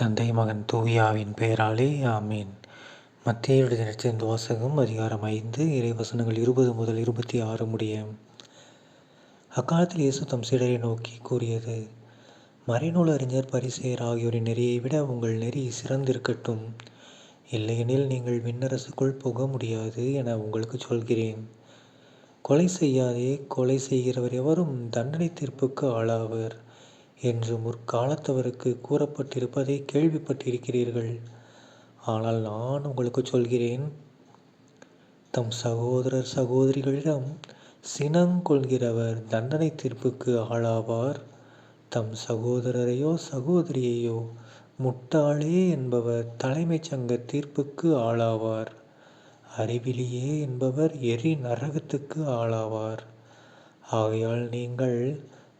தந்தை மகன் தூயாவின் பெயராலே ஆமீன். மத்திய எழுதினத்தின் வாசகம் அதிகாரம் ஐந்து இறைவசனங்கள் இருபது முதல் இருபத்தி ஆறு முடிய. அக்காலத்தில் இயேசு தம் சீடரை நோக்கி கூறியது மறைநூல் அறிஞர் பரிசெயர் ஆகியோரின் நெறியை விட உங்கள் நெறி சிறந்திருக்கட்டும். இல்லையெனில் நீங்கள் விண்ணரசுக்குள் புக முடியாது என உங்களுக்கு சொல்கிறேன். கொலை செய்யாதே கொலை செய்கிறவர் எவரும் தண்டனை தீர்ப்புக்கு ஆளாவர். என்று முற்காலத்தவருக்கு கூறப்பட்டிருப்பதை கேள்விப்பட்டிருக்கிறீர்கள். ஆனால் நான் உங்களுக்கு சொல்கிறேன் தம் சகோதரர் சகோதரிகளிடம் சினங்கொள்கிறவர் தண்டனை தீர்ப்புக்கு ஆளாவார். தம் சகோதரரையோ சகோதரியையோ முட்டாளே என்பவர் தலைமைச் சங்க தீர்ப்புக்கு ஆளாவார். அறிவிலியே என்பவர் எரி நரகத்துக்கு ஆளாவார். ஆகையால் நீங்கள்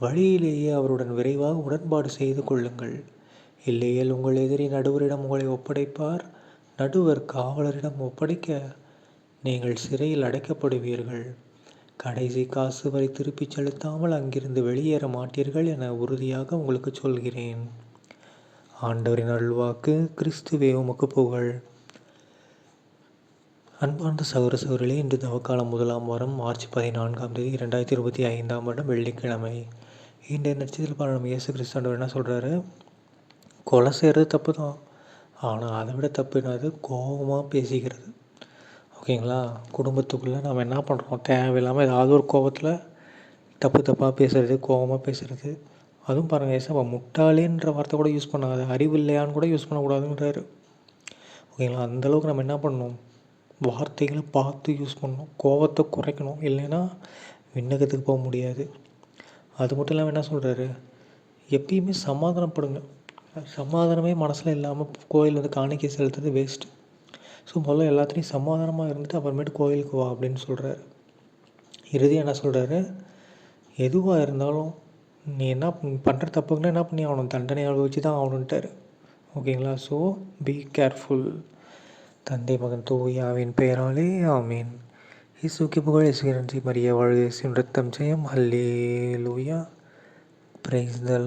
வழியிலேயே அவருடன் விரைவாக உடன்பாடு செய்து கொள்ளுங்கள். இல்லையேல் உங்கள் எதிரி நடுவரிடம் உங்களை ஒப்படைப்பார் நடுவர் காவலரிடம் ஒப்படைக்க நீங்கள் சிறையில் அடைக்கப்படுவீர்கள். கடைசி காசு வரை திருப்பிச் செலுத்தாமல் அங்கிருந்து வெளியேற மாட்டீர்கள் என உறுதியாக உங்களுக்கு சொல்கிறேன். ஆண்டவரின் அருள்வாக்கு கிறிஸ்துவே உமக்கு புகழ். அன்பார்ந்த சகோர சகோதரிகளே இன்று தவக்காலம் முதலாம் வாரம் மார்ச் பதினான்காம் தேதி இரண்டாயிரத்தி இருபத்தி ஐந்தாம் வருடம் வெள்ளிக்கிழமை. இன்றைய நட்சத்திர பாடம் இயேசு கிறிஸ்தாண்டவர் என்ன சொல்கிறாரு கொலை செய்கிறது தப்பு தான் ஆனால் அதை விட தப்பு என்னது? கோபமாக பேசிக்கிறது. ஓகேங்களா? குடும்பத்துக்குள்ளே நம்ம என்ன பண்ணுறோம் தேவையில்லாமல் ஏதாவது ஒரு கோபத்தில் தப்பு தப்பாக பேசுகிறது கோபமாக பேசுகிறது அதுவும் பாருங்கள் ஏசப்பா முட்டாளேன்ற வார்த்தை கூட யூஸ் பண்ணாது அறிவு இல்லையான்னு கூட யூஸ் பண்ணக்கூடாதுன்றாரு. ஓகேங்களா? அந்தளவுக்கு நம்ம என்ன பண்ணணும்? வார்த்தைகளை பார்த்து யூஸ் பண்ணணும். கோபத்தை குறைக்கணும். இல்லைன்னா விண்ணகத்துக்கு போக முடியாது. அது மட்டும் இல்லாமல் என்ன சொல்கிறாரு எப்பயுமே சமாதானப்படுங்க. சமாதானமே மனசில் இல்லாமல் கோயில் வந்து காணிக்கை செலுத்துறது வேஸ்ட்டு ஸோ முதல்ல எல்லாத்துலேயும் சமாதானமாக இருந்துட்டு அப்புறமேட்டு கோயிலுக்கு வா அப்படின்னு சொல்கிறாரு இறுதியாக என்ன சொல்கிறாரு எதுவாக இருந்தாலும் நீ என்ன பண்ணுற தப்புக்குன்னா என்ன பண்ணி ஆகணும்? தண்டனை அனுபவிச்சு தான் ஆகணுன்ட்டார் ஓகேங்களா? ஸோ பி கேர்ஃபுல் தந்தை மகன் தூயாவின் பெயராலே ஆமீன். இயேசுக்கு புகழ் இயேசு நன்றி. மரிய வாழ்க இயேசுவின் ரத்தம் ஜெயம். ஹல்லே லூயா பிரைஸ் த